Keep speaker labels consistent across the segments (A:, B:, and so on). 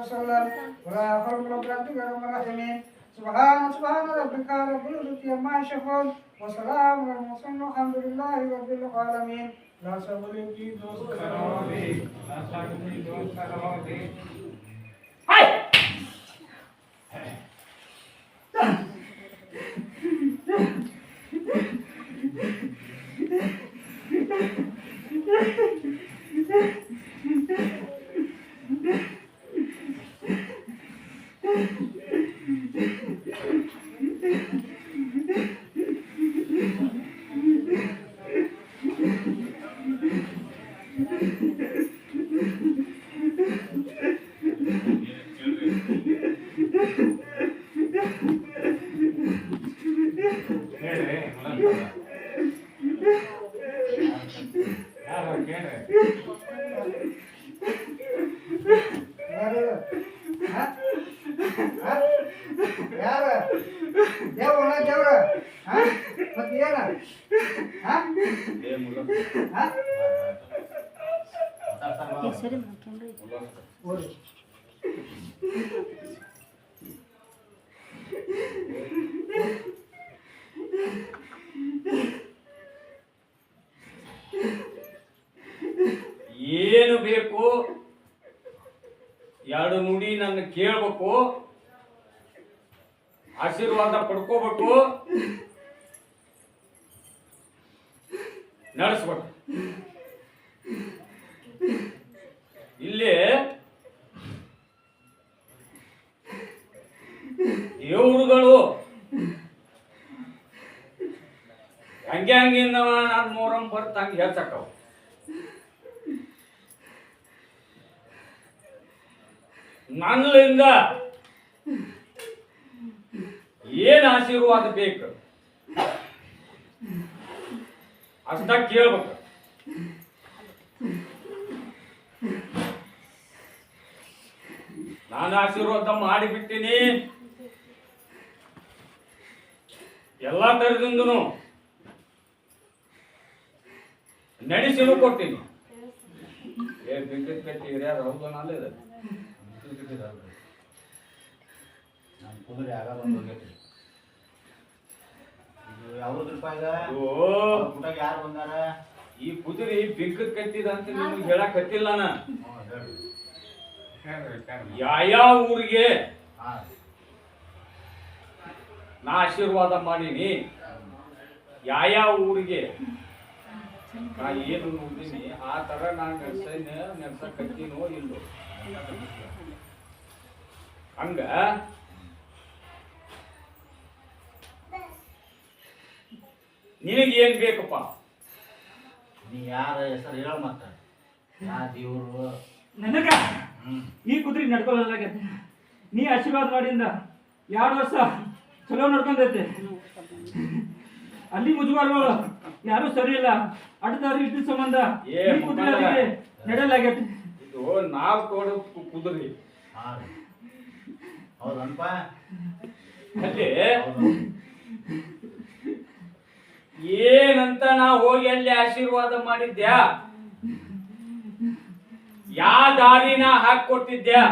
A: وسلم ولا حول رب ربك رب الرحمين سبحان سبحان ربك رب العزة عما يشفون وسلام على المرسلين. والحمد لله رب العالمين. لا سبيل في دوست
B: کروگی لا سبیل دوست کروگی ಕೇಳ್ಬೇಕು ಆಶೀರ್ವಾದ ಪಡ್ಕೋಬೇಕು. ನಡೆಸ್ಬೇಕು. ಇಲ್ಲಿ ದೇವರುಗಳು ಹಂಗೆ ಹಂಗಿಂದ ನಾನು ಮೂರಂ ಬರ್ತ ಹಂಗೆ ಹೆಚ್ಚಕ್ಕವು ನನ್ನಿಂದ ಏನ್ ಆಶೀರ್ವಾದ ಬೇಕು? ಅಷ್ಟ ಕೇಳ್ಬೇಕು. ನಾನು ಆಶೀರ್ವಾದ ಮಾಡಿಬಿಟ್ಟಿನಿ. ಎಲ್ಲಾ ತರದಿಂದನು ನಡೆಸಿನೂ ಕೊಟ್ಟಿನಿ ಏ ಬಿಂಕದ ಕಟ್ಟಿ, ಹಿರಿಯರು ಹೌದು ಇದೆ
C: ನಮ್ಮ ಕುದುರೆ ಆಗ ಬಂದು ಹೋಗೈತಿ ಯಾವ್ದು
B: ಓ
C: ಊಟಾಗ ಯಾರು ಬಂದಾರ
B: ಈ ಕುದುರೆ ಬಿಂಕದ ಕತ್ತಿದ ಅಂತ ನಿಮ್ಗೆ ಹೇಳಕ್ ಹತ್ತಿಲ್ಲ
C: ಹ್ಞೂ
B: ಯಾವ್ಯಾವ ಊರಿಗೆ? ನಾ ಆಶೀರ್ವಾದ ಮಾಡೀನಿ. ಯಾವ್ಯಾವ ಊರಿಗೆ? ನಾ ಏನು ನೋಡ್ತೀನಿ, ಆ ತರ ನಾನು ನೆನ್ಸ ನೆನ್ಸ ಕತ್ತಿನೋ ಇಲ್ಲೋ. ಹಂಗ? ನಿನಗೆ ಏನ್ ಬೇಕಪ್ಪ?
C: ನೀ ಯಾರ ಹೆಸರು ಹೇಳ ಮತ್ತ. ಯಾ ದೇವ್ರು?
D: ನನಗ? ನೀ ಕುದ್ರಿ ನಡ್ಕೊಳ್ಳಲಾಗ ನಡ್ಕೊಳ್ಳಲಾಗೈತೆ ನೀ ಆಶೀರ್ವಾದ ಮಾಡಿಂದ ಎರಡು ವರ್ಷ ಚಲೋ ನಡ್ಕೊಂಡೈತೆ. ಅಲ್ಲಿ ಮುಜುವಾರಗಳು ಯಾರು ಸರಿ ಇಲ್ಲ. ಅಡ್ಡದಾರು ಇದ್ದ ಸಂಬಂಧ ನಡೆಯಲಾಗೈತೆ.
B: ಇದು ನಾವ್ ತೋಡ ಕುದುರೆ. ಅಲ್ಲಿ? ಏನಂತ ನಾ ಹೋಗಿ ಅಲ್ಲಿ ಆಶೀರ್ವಾದ ಮಾಡಿದ್ಯಾ? ಯಾ ದಾರಿನ ಹಾಕೊಟ್ಟಿದ್ಯಾ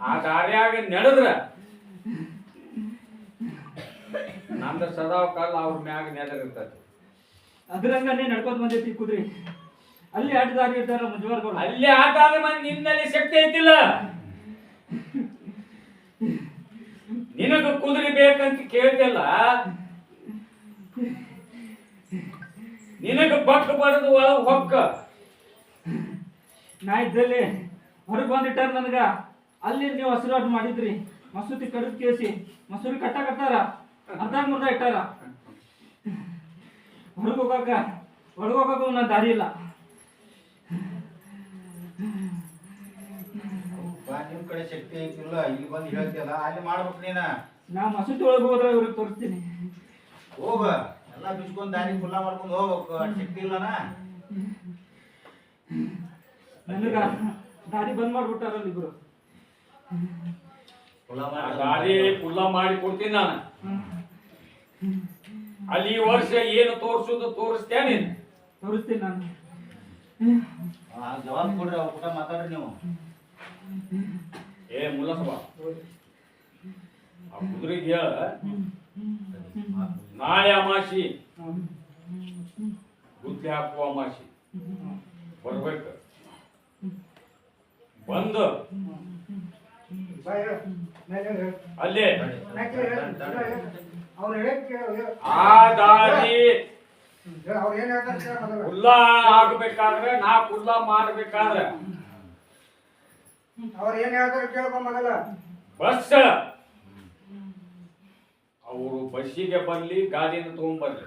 B: ಆ ದಾರಿಯಾಗ ನಡೆದ್ರ? ನಂದ ಸದಾ ಕಾಲ ಅವ್ರ ಮ್ಯಾಗ ನೆದರಿರ್ತದೆ
D: ಅದ್ರಂಗನೇ ನಡ್ಕೊಂಡ್ ಬಂದೈತಿ ಕುದ್ರಿ. ಅಲ್ಲಿ ಆಟದಾರಿ ಇರ್ತಾರ ಮುಜುವಾರಗಳು
B: ಅಲ್ಲಿ ಆಟ ಆದ್ರೆ ಮಂದಿ ನಿನ್ನಲ್ಲಿ ಶಕ್ತಿ ಐತಿಲ್ಲ ನಿನಗ ಕುದುರೆ ಬೇಕಂತ ಕೇಳ್ತಿಲ್ಲ ನಿನಗ ಬಟ್ ಬಡದು ಒಳಗ್ ಹೊಕ್ಕ.
D: ನಾ ಇದ್ದಲ್ಲಿ ಹೊರಗೆ ಬಂದಿಟ್ಟಾರ ನನಗ. ಅಲ್ಲಿ ನೀವು ಹಸಿರಾಟ ಮಾಡಿದ್ರಿ. ಮಸೂತಿ ಕಡಿದ್ ಕೇಸಿ ಮಸೂರಿ ಕಟ್ಟ ಕಟ್ಟಾರ. ಅರ್ಧ ಮುರ್ದ ಇಟ್ಟಾರ. ಹೊರಗೆ ಹೋಗಾಕ ಹೊರಗ ಹೋಗಾಕ ನನ್ನ ದಾರಿ ಇಲ್ಲ.
C: ಬಾ, ನಿಮ್ ಕಡೆ ಶಕ್ತಿ ಐತಿಲ್ಲ. ಇಲ್ಲಿ ಬಂದು ಹೇಳ್ತಿಯಲ್ಲ ಅಲ್ಲಿ ಮಾಡ್ಬೇಕು ನೀನ.
D: ನಾ ಮಸೂತಿ ಒಳಗೆ ಹೋದ್ರೆ ಇವ್ರಿಗೆ ತೋರಿಸ್ತೀನಿ.
C: ಹೋಗ. ಎಲ್ಲ ಬಿಚ್ಕೊಂಡ್ ದಾರಿ ಫುಲ್ಲ ಮಾಡ್ಕೊಂಡು ಹೋಗ್ಬೇಕು ಅಷ್ಟ್ ಶಕ್ತಿ ಇಲ್ಲನ?
D: ನನಗ ದಾರಿ ಬಂದ್ ಮಾಡ್ಬಿಟ್ಟಾರಲ್ಲ ಇಬ್ರು.
C: ಖುಲ್ಲಾ
B: ಆ
C: ಮಾಡಿ
B: ದಾರಿ ಕುಲ್ಲ ಮಾಡಿ ಕೊಡ್ತೀನಿ ನಾನು. ಅಲ್ಲಿ ಈ ವರ್ಷ ಏನು ತೋರಿಸೋದು ತೋರಿಸ್ತೇನೆ. ನೀನು
D: ತೋರಿಸ್ತೀನಿ ನಾನು.
C: ಆ, ಜವಾಬ್ ಕೊಡ್ರಿ ಅವ್ರ ಕೂಡ ಮಾತಾಡ್ರಿ ನೀವು.
B: ಏ ಮುಲ್ಲಸಬ ಆ ಕುದುರೆಗೆ ಹೇಳ ನಾಳೆ ಅಮಾಸಿ ಗುದ್ಲಿ ಹಾಕುವ ಅಮಾಸಿ ಬರ್ಬೇಕು. ಬಂದು. ಅಲ್ಲೇ. ಆ ದಾರಿ. ಕುಲ್ಲ ಆಗ್ಬೇಕಾದ್ರೆ ನಾ ಕುಲ್ಲ ಮಾಡ್ಬೇಕಾದ್ರೆ
A: ಅವ್ರು ಏನ್ ಹೇಳ್ತಾರೆ ಕೇಳ್ಕೊಂಬಲ್ಲ
B: ಬಸ್. ಅವರು ಬಸ್ಸಿಗೆ ಬರಲಿ ಗಾಡಿನ ತಗೊಂಡ್ಬರ್ಲಿ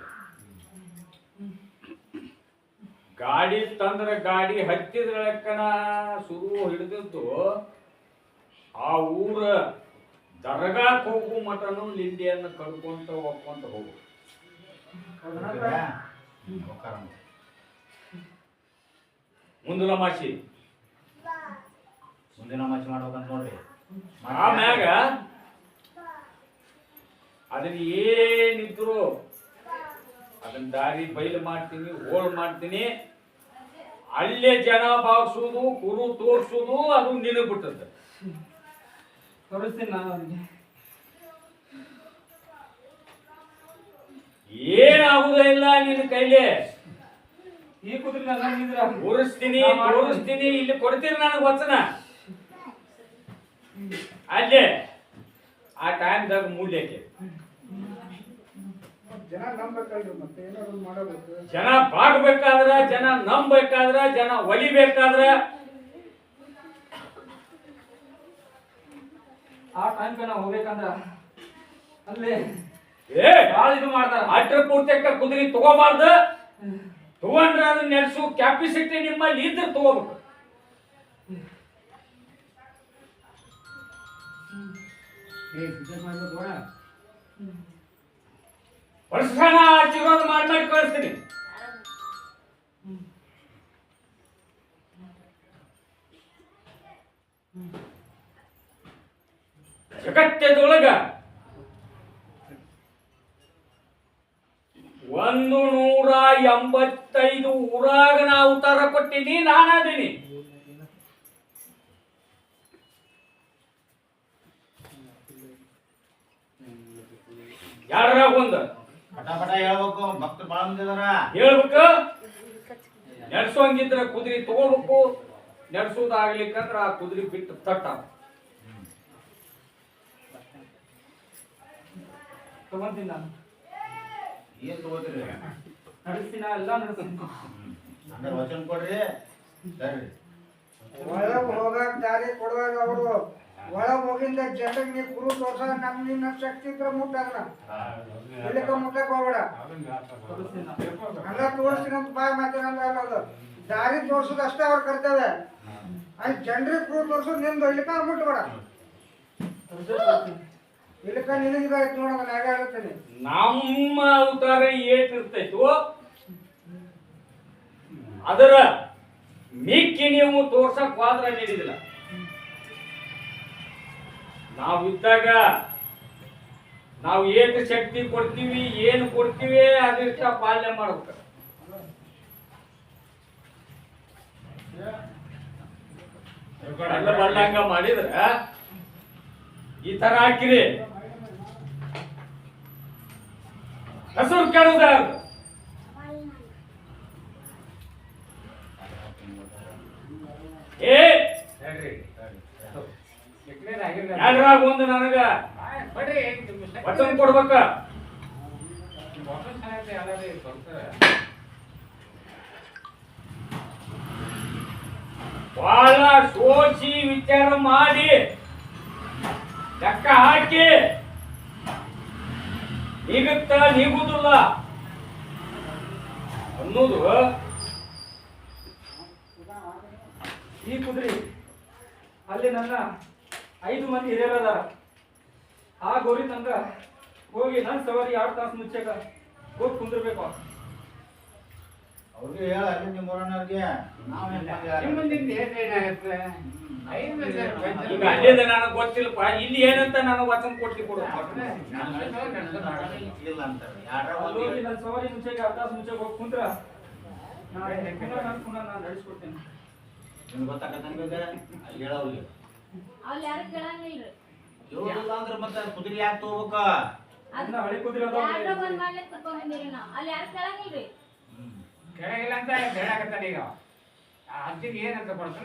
B: ಗಾಡಿ ತಂದ್ರೆ ಗಾಡಿ ಹತ್ತಿದ ಲೆಕ್ಕನ ಶುರು ಹಿಡಿದಿದ್ದು ಆ ಊರ ದರ್ಗಾಕ್ ಹೋಗು ಮಟನು ಲಿಂಡಿಯನ್ನು ಕಡ್ಕೊಂತ ಒಪ್ಕೊಂತ ಹೋಗು. ಮುಂದಿನ ಮಾಸಿ.
C: ಮುಂದಿನ ಮಾಸಿ ಮಾಡ್ಬೇಕಂತ ನೋಡ್ರಿ.
B: ಆಮ್ಯಾಗ ಅದನ್ನ ಏನಿದ್ರು ಅದನ್ನ ದಾರಿ ಬಯಲು ಮಾಡ್ತೀನಿ ಹೋಳ್ ಮಾಡ್ತೀನಿ. ಅಲ್ಲೇ ಜನ ಭಾವಿಸೋದು ಕುರು ತೋರ್ಸೋದು ಅದು ನಿನ್ನ ಬಿಟ್ಟದ್ದು.
D: ತೋರಿಸ್ತೀನಿ ನಾನು
B: ಏನಾಗುದೇ ಇಲ್ಲ ನಿನ್ನ ಕೈಲಿ.
D: ಈ ಕುದುರೆ ನನ್ನ
B: ತೋರಿಸ್ತೀನಿ ಇಲ್ಲಿ ಕೊಡ್ತೀನಿ ನನಗೆ ವಚನ. ಅಲ್ಲೇ. ಆ ಟೈಮ್ದಾಗ ಮೂಲ್ಯಕ್ಕೆ
A: ಜನ ನಂಬಬೇಕಲ್ರಿ ಮತ್ತೆ ಏನಾದ್ರು ಒಂದ್
B: ಜನ ಬಾಗ್ಬೇಕಾದ್ರ ಜನ ನಂಬೇಕಾದ್ರ ಜನ ಒಲಿಬೇಕಾದ್ರ.
D: ಆ ಟೈಮ್ ನಾವು ಹೋಗ್ಬೇಕಂದ್ರ ಅಲ್ಲೇ
B: ಏ!
D: ಭಾಳ ಇದು ಮಾಡ್ತಾರ.
B: ಅಟ್ರ ಪೂರ್ತಿಯಕ್ಕ ಕುದುರೆ ತಗೋಬಾರ್ದು. ತಗೊಂಡ್ರ ಅದನ್ನ ನಡೆಸು ಕ್ಯಾಪಿಸಿಟಿ ನಿಮ್ಮಲ್ಲಿ ಇದ್ರೆ ತಗೋಬೇಕು. ಮಾಡಿ ಕಳಿಸ್ತೀನಿ. ಜಗತ್ತದೊಳಗ ಒಂದು ನೂರ ಎಂಬತ್ತೈದು ಊರಾಗ ನಾ ಉತ್ತರ ಕೊಟ್ಟಿನಿ ನಾನಾದೀನಿ ಯಾರಾಗ ಒಂದು?
C: ಪಟ ಪಟ ಹೇಳ್ಬೇಕು ಭಕ್ತರು ಬಾಳ ಮಂದಿ ಅದಾರ
B: ಹೇಳ್ಬೇಕು? ನಡ್ಸೋಂಗಿದ್ರ ಕುದುರೆ ತಗೋಬೇಕು. ನಡೆಸೋದಾಗ್ಲಿಕ್ಕಂದ್ರ ಆ ಕುದುರೆ ಬಿಟ್ಟು ತಟ್ಟ.
D: ತಗೊಂತೀನಿ ನಾನು.
C: ಏನ್ ತಗೋತೀರಿ?
D: ನಡೆಸ್ತೀನ ಎಲ್ಲ ನಡೆಸ್ತೀನಿ.
C: ಅಂದ್ರೆ ವಚನ ಕೊಡ್ರಿ. ಸರಿ
A: ಹೋಗಾಕ್ ದಾರಿ ಕೊಡುವಾಗ ಅವರು ಒಳಗ್ ಹೋಗಿಂದ ಜನರಿಗೆ ನೀ ಕುರು ತೋರ್ಸ ನಮ್ ನಿನ್ನ ಶಕ್ತಿ ಇದ್ರೆ ಇಲ್ಲಿಕ ಮುಟ್ಟಕ್ ಹೋಗ್ಬೇಡ.
D: ನಾನು
A: ಹಂಗ ತೋರಿಸ್ತೀನಿ ಅಂತ ಬಾಯ್ ಮಾತಿನಂಗ ಅನ್ನೋದು ದಾರಿ ತೋರ್ಸೋದು ಅಷ್ಟೇ ಅವ್ರ ಕರ್ತವ್ಯ. ಅಲ್ಲಿ ಜನರಿಗೆ ಕುರು ತೋರ್ಸೋದು ನಿಂದು ಇಲ್ಲಿಕ ಮುಟ್ಬೇಡ. ಇಲ್ಲಿಕ ನಿನಗಿದಾಯ್ತು ನೋಡೋಣ ನಾಗ ಹೇಳ್ತೀನಿ
B: ನಮ್ಮ ಅವತಾರ ಏಟಿರ್ತೈತೋ ಅದರ ಮಿಕ್ಕಿ ನೀವು ತೋರ್ಸಕ್ ಹೋದ್ರೆ ನೀಡಿದಿಲ್ಲ. ನಾವಿದ್ದಾಗ ನಾವು ಏನು ಶಕ್ತಿ ಕೊಡ್ತೀವಿ ಏನು ಕೊಡ್ತೀವಿ ಅದಿಷ್ಟ ಪಾಲನೆ ಮಾಡ್ಬೇಕು. ಬಲ್ಲಂಗ ಮಾಡಿದ್ರ ಈ ತರ ಹಾಕಿರಿ. ಹೆಸರು ಕೇಳುದ ಏ! ಒಂದು ನನಗ. ವಚನ ಕೊಡ್ಬೇಕ? ಬಹಳ ಸೋಚಿ ವಿಚಾರ ಮಾಡಿ ಲೆಕ್ಕ ಹಾಕಿ. ನೀಗುತ್ತ ನೀಗುದಿಲ್ಲ. ಅನ್ನೋದು
D: ಈ ಕುದ್ರಿ. ಅಲ್ಲಿ ನನ್ನ ಐದು ಮಂದಿ ಹಿರಿಯರದ ಅದಾರ ಆ ಗೌರಿ ತಂಗ ಹೋಗಿ ನನ್ನ ಸವಾರಿ ಎರಡು ತಾಸು ಮುಚ್ಚಾಗ ಹೋಗಿ ಕುಂದಿರ್ಬೇಕು
C: ಅವ್ರಿಗೆ ಹೇಳ ಅಲ್ಲಿ ನಿಮ್ಮ ಊರನ್ನವ್ರಿಗೆ ನಾವೇನ್
B: ಈಗ ಅಲ್ಲಿಂದ ನನಗೆ ಗೊತ್ತಿಲ್ಲಪ್ಪ ಇಲ್ಲಿ ಏನಂತ ನನಗೆ ವಚನ ಕೊಟ್ಟಿ ಕೊಡು.
C: ಇಲ್ಲ
D: ಹೋಗಿ ನನ್ನ ಸವಾರಿ ಮುಂಚೆಗೆ ಎರಡು ತಾಸು ಮುಂಚೆಗೆ ಹೋಗಿ ಕುಂದ್ರ ನಾನು ನಾನು ನಡೆಸ್ಕೊಡ್ತೀನಿ.
C: ನಿಮ್ಗೆ ಗೊತ್ತಾಗತ್ತ ನಿಮಗೆ ಅಲ್ಲಿ ಹೇಳೋರಿಗೆ
E: ಅಲ್ಲಿ ಯಾರು ಕೇಳಂಗಿಲ್ಲ
C: ಇವ್ರಿಲ್ಲ ಅಂದ್ರೆ ಮತ್ತೆ ಕುದುರೆ ಯಾಕೆ ತಗೋಬೇಕ?
D: ಅದನ್ನ ಹಳೆ ಕುದುರೆ ಅದಾವ
E: ಯಾರ ಬಂದ್ ಮಾಡ್ಲಿಕ್ಕೆ ಕರ್ಕೊಂಡ್ ಬಂದಿರಿ ನಾವು. ಅಲ್ಲಿ ಯಾರು ಕೇಳಂಗಿಲ್ರಿ
F: ಕೆಳಗಿಲ್ಲ ಅಂತ ಹೇಳಕತ್ತಾನ ಈಗ. ಅಜ್ಜಿಗೆ ಏನಂತ ಕೊಡ್ತಾನೆ